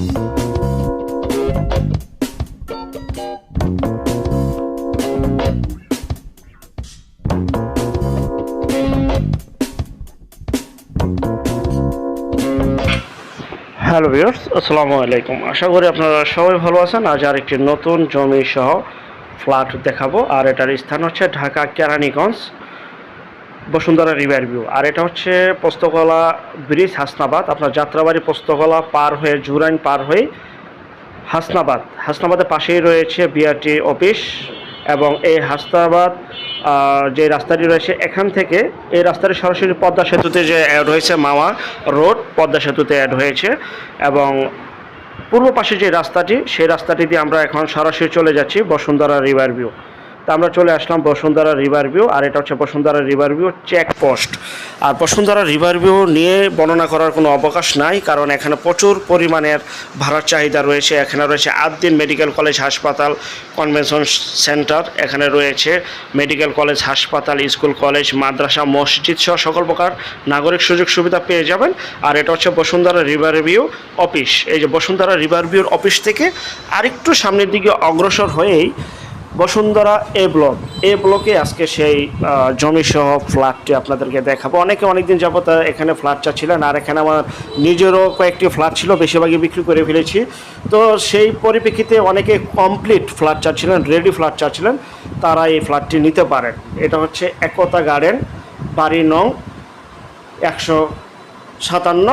Hello viewers আসসালামু আলাইকুম আশা করি আপনারা সবাই ভালো আছেন। আজ আর একটি নতুন জমি সহ ফ্ল্যাট দেখাবো। আর এটার স্থান হচ্ছে Dhaka Keraniganj. Bashundhara river view. আর এটা হচ্ছে পোস্তকলা ব্রিজ, হাসনাবাদ। আপনার যাত্রাবাড়ি পোস্তকলা পার হয়ে, জুরাইন পার হয়ে হাসনাবাদ। হাসনাবাদের পাশেই রয়েছে বিআরটি অফিস এবং এই হাসনাবাদ যে রাস্তাটি রয়েছে, এখান থেকে এই রাস্তাটি সরাসরি পদ্মা সেতুতে যে অ্যাড হয়েছে মামা রোড, পদ্মা সেতুতে অ্যাড হয়েছে এবং পূর্ব পাশে যে রাস্তাটি, সেই রাস্তাটি দিয়ে আমরা এখন সরাসরি চলে যাচ্ছি বসুন্ধরা রিভার ভিউ। তা আমরা চলে আসলাম বসুন্ধরা রিভার ভিউ, আর এটা হচ্ছে বসুন্ধরা রিভার ভিউ চেকপোস্ট আর বসুন্ধরা রিভার ভিউ নিয়ে বর্ণনা করার কোনো অবকাশ নাই, কারণ এখানে প্রচুর পরিমাণের ভাড়ার চাহিদা রয়েছে। এখানে রয়েছে আদ্দিন মেডিকেল কলেজ হাসপাতাল কনভেনশন সেন্টার, এখানে রয়েছে মেডিকেল কলেজ হাসপাতাল, স্কুল কলেজ, মাদ্রাসা, মসজিদ সহ সকল প্রকার নাগরিক সুযোগ সুবিধা পেয়ে যাবেন। আর এটা হচ্ছে বসুন্ধরা রিভার ভিউ অফিস। এই যে বসুন্ধরা রিভার ভিউর অফিস থেকে আরেকটু সামনের দিকে অগ্রসর হয়েই বসুন্ধরা এ ব্লক। এ ব্লকে আজকে সেই আহ, জমি সহ ফ্ল্যাটটি আপনাদেরকে দেখাবো। অনেকে অনেকদিন যাবত এখানে ফ্ল্যাট চাচ্ছিলেন আর এখানে আমার নিজেরও কয়েকটি ফ্ল্যাট ছিল বেশিরভাগই বিক্রি করে ফেলেছি। তো সেই পরিপ্রেক্ষিতে অনেকে কমপ্লিট ফ্ল্যাট চাচ্ছিলেন রেডি ফ্ল্যাট চাচ্ছিলেন তারা এই ফ্ল্যাটটি নিতে পারেন। এটা হচ্ছে একতা গার্ডেন বাড়ি নং একশো সাতান্ন।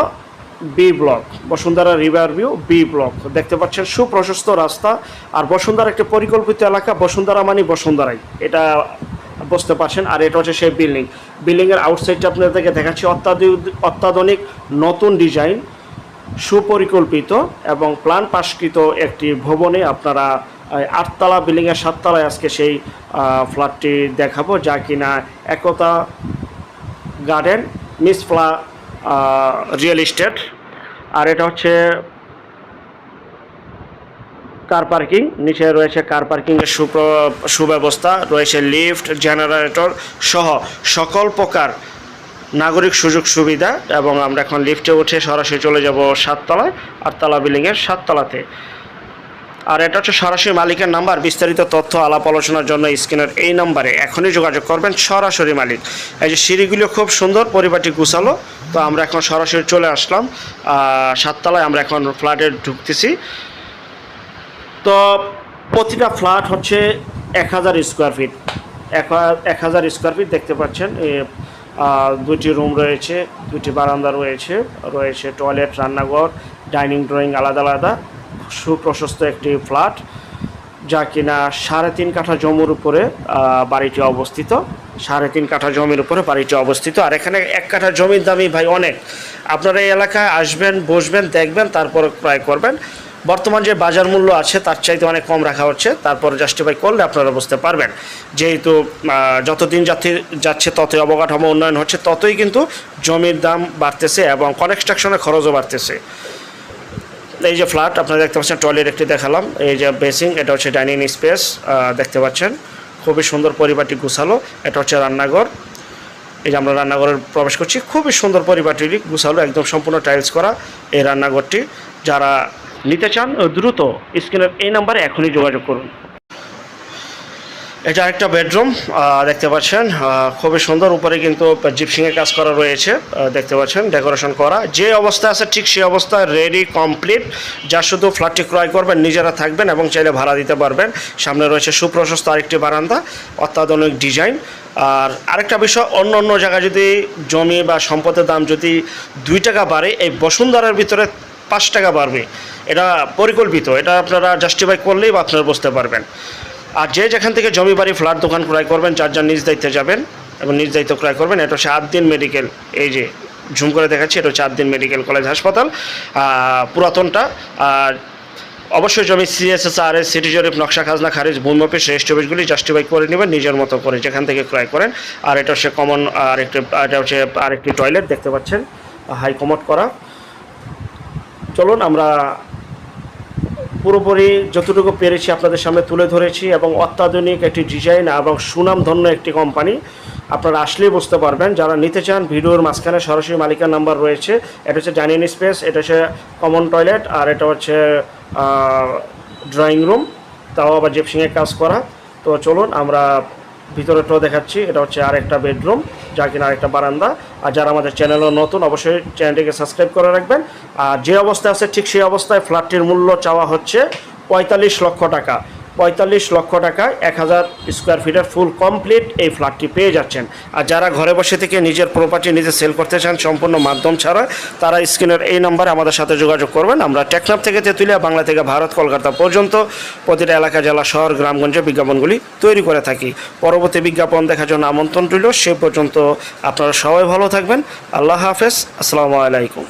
B block, Bashundhara river view, B block. দেখতে পাচ্ছেন সুপ্রশস্ত রাস্তা, আর বসুন্ধরা একটি পরিকল্পিত এলাকা, বসুন্ধরা মানে বসুন্ধরাই। এটা বুঝতে পারছেন, আর এটা হচ্ছে সেই বিল্ডিং। বিল্ডিংয়ের আউটসাইডটা আপনাদেরকে দেখাচ্ছি, অত্যাধুনিক নতুন ডিজাইন সুপরিকল্পিত এবং প্ল্যান পাশকৃত একটি ভবনে আপনারা আটতলা বিল্ডিংয়ের সাততলায় আজকে সেই ফ্ল্যাটটি দেখাবো, যা কিনা একতা গার্ডেন মিসফ্লা রিয়েল এস্টেট আর এটা হচ্ছে কার পার্কিং নিচে রয়েছে কার পার্কিংয়ের সুপ্র, সুব্যবস্থা, রয়েছে লিফট জেনারেটর সহ সকল প্রকার নাগরিক সুযোগ সুবিধা এবং আমরা এখন লিফটে উঠে সরাসরি চলে যাব সাততলায় আটতলা বিল্ডিংয়ের সাততলাতে। আর এটা হচ্ছে সরাসরি মালিকের নাম্বার। বিস্তারিত তথ্য, আলাপ আলোচনার জন্য স্ক্রিনের এই নাম্বারে এখনই যোগাযোগ করবেন সরাসরি মালিক। এই যে সিঁড়িগুলো খুব সুন্দর, পরিপাটি গুছালো। তো আমরা এখন সরাসরি চলে আসলাম। সাততলায় আমরা এখন ফ্ল্যাটে ঢুকতেছি। তো প্রতিটা ফ্ল্যাট হচ্ছে এক হাজার স্কোয়ার ফিট। এক হাজার স্কোয়ার ফিট দেখতে পাচ্ছেন। দুটি রুম রয়েছে দুটি বারান্দা রয়েছে রয়েছে টয়লেট, রান্নাঘর, ডাইনিং, ড্রয়িং আলাদা আলাদা। সুপ্রশস্ত একটি ফ্ল্যাট, যা কিনা সাড়ে তিন কাঠা জমির উপরে বাড়িটি অবস্থিত। সাড়ে তিন কাঠা জমির উপরে বাড়িটি অবস্থিত। আর এখানে এক কাঠা জমির দামই ভাই অনেক। আপনারা এই এলাকায় আসবেন, বসবেন, দেখবেন, তারপর ক্রয় করবেন। বর্তমান যে বাজার মূল্য আছে, তার চাইতে অনেক কম রাখা হচ্ছে। তারপর জাস্টিফাই করলে আপনারা বুঝতে পারবেন। যেহেতু যতদিন যাচ্ছে যাচ্ছে, ততই অবকাঠামো উন্নয়ন হচ্ছে, ততই কিন্তু জমির দাম বাড়তেছে এবং কনস্ট্রাকশনের খরচও বাড়তেছে। এই যে ফ্ল্যাট আপনারা দেখতে পাচ্ছেন টয়লেট একটি দেখালাম। এই যে বেসিং এটা হচ্ছে ডাইনিং স্পেস দেখতে পাচ্ছেন। খুবই সুন্দর পরিবারটি গুছালো। এটা হচ্ছে রান্নাঘর। এই যে আমরা রান্নাঘরে প্রবেশ করছি, খুবই সুন্দর পরিবারটি গুছালো, একদম সম্পূর্ণ টাইলস করা এই রান্নাঘরটি। যারা নিতে চান, দ্রুত স্ক্রিনের এই নাম্বারে এখনই যোগাযোগ করুন। এটা একটা বেডরুম দেখতে পাচ্ছেন খুবই সুন্দর, উপরে কিন্তু জিপসিংয়ের কাজ করা রয়েছে দেখতে পাচ্ছেন, ডেকোরেশন করা। যে অবস্থা আছে ঠিক সেই অবস্থা রেডি কমপ্লিট যা শুধু ফ্ল্যাটটি ক্রয় করবেন, নিজেরা থাকবেন এবং চাইলে ভাড়া দিতে পারবেন। সামনে রয়েছে সুপ্রশস্ত আরেকটি বারান্দা, অত্যাধুনিক ডিজাইন। আর আরেকটা বিষয়, অন্য অন্য জায়গায় যদি জমি বা সম্পদের দাম যদি দুই টাকা বাড়ে, এই বসুন্ধরার ভিতরে পাঁচ টাকা বাড়বে। এটা পরিকল্পিত, এটা আপনারা জাস্টিফাই করলেই বা আপনারা বুঝতে পারবেন। আর যে যেখান থেকে জমি বাড়ি, ফ্ল্যাট, দোকান ক্রয় করবেন, যার যার নিজ দায়িত্বে যাবেন এবং নিজ দায়িত্ব ক্রয় করবেন, এটা হচ্ছে আটদিন মেডিকেল। এই যে ঝুম করে দেখাচ্ছি, এটা হচ্ছে দিন মেডিকেল কলেজ হাসপাতাল। পুরাতনটা, আর অবশ্যই জমি সিএসএস আর এস সিটি জরিপ, নকশা খাজনা, খারিজ, ভূমি অফিস রেজিস্ট্রি জাস্টিফাই করে নেবেন, নিজের মতো করে যেখান থেকে ক্রয় করেন। আর এটা হচ্ছে কমন আর একটি, এটা হচ্ছে আরেকটি টয়লেট দেখতে পাচ্ছেন, হাই কমোড করা। চলুন আমরা পুরোপুরি যতটুকু পেরেছি আপনাদের সামনে তুলে ধরেছি এবং অত্যাধুনিক একটি ডিজাইন এবং সুনামধন্য একটি কোম্পানি। আপনারা আসলেই বুঝতে পারবেন, যারা নিতে চান, ভিডিওর মাঝখানে সরাসরি মালিকার নাম্বার রয়েছে। এটা হচ্ছে ডাইনিং স্পেস, এটা হচ্ছে কমন টয়লেট, আর এটা হচ্ছে ড্রয়িং রুম তাও আবার জেপসিংয়ের কাজ করা। তো চলুন, আমরা ভিতরেটাও দেখাচ্ছি, এটা হচ্ছে আর একটা বেডরুম যা কিনা আরেকটা বারান্দা। আর যারা আমাদের চ্যানেলও নতুন, অবশ্যই চ্যানেলটিকে সাবস্ক্রাইব করে রাখবেন। আর যে অবস্থায় আছে, ঠিক সেই অবস্থায় ফ্ল্যাটটির মূল্য চাওয়া হচ্ছে পঁয়তাল্লিশ লক্ষ টাকা। পঁয়তাল্লিশ লক্ষ টাকায় এক হাজার স্কোয়ার ফিটের ফুল কমপ্লিট এই ফ্ল্যাটটি পেয়ে যাচ্ছেন। আর যারা ঘরে বসে থেকে নিজের প্রপার্টি নিজে সেল করতে চান, সম্পূর্ণ মাধ্যম ছাড়া, তারা স্ক্রিনের এই নম্বরে আমাদের সাথে যোগাযোগ করবেন। আমরা টেকনাফ থেকে তেঁতুলিয়া, বাংলা থেকে ভারত, কলকাতা পর্যন্ত প্রতিটা এলাকা, জেলা, শহর, গ্রামগঞ্জে বিজ্ঞাপনগুলি তৈরি করে থাকি। পরবর্তী বিজ্ঞাপন দেখার জন্য আমন্ত্রণ রইল। সে পর্যন্ত আপনারা সবাই ভালো থাকবেন। আল্লাহ হাফেজ। আসসালামু আলাইকুম।